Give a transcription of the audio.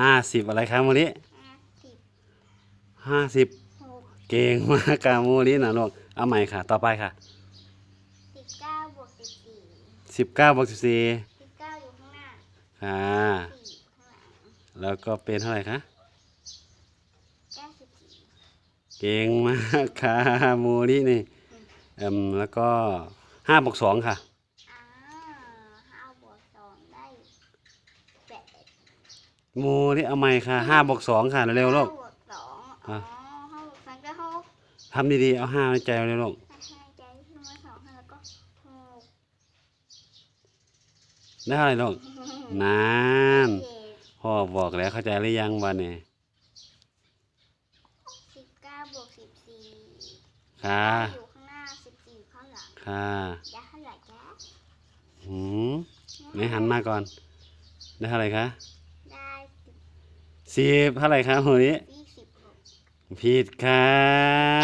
ห้าสิบอะไรครับโมลิห้าสิบห้าสิบหกเก่งมากค่ะโมลินะลูกเอาใหม่ค่ะ ต่อไปค่ะสิบเก้าบวกสิบสี่สิบเก้าบวกสิบสี่สิบเก้าอยู่ข้างหน้าค่ะ สี่ข้างหลังแล้วก็เป็นเท่าไหร่คะ เก้าสิบสี่เก่งมากค่ะโมลินี่เอ่มแล้วก็ห้าบวกสองค่ะ อ่าห้าบวกสองได้แปด โมลิเอาใหม่ค่ะห้าบวกสองค่ะเร็วๆลูก ห้าบวกสองอ๋อห้าบวกสองก็หกทำดีๆ เอาห้าในใจเร็วๆลูกห้าห้าใจขึ้นมาสองห้าแล้วก็หกได้เท่าไหร่ลูกนานเจ็ดพ่อบอกแล้วเข้าใจหรือยังวันนี้สิบเก้าบวกสิบสี่ค่ะ อยู่ข้างหน้าสิบสี่ข้างหลังค่ะยาเท่าไหร่จ๊ะหืมไหนหันมาก่อน ได้เท่าไหร่คะได้สิบ สิบเท่าไหร่ครับโมลิยี่สิบหกผิดค่ะจ้า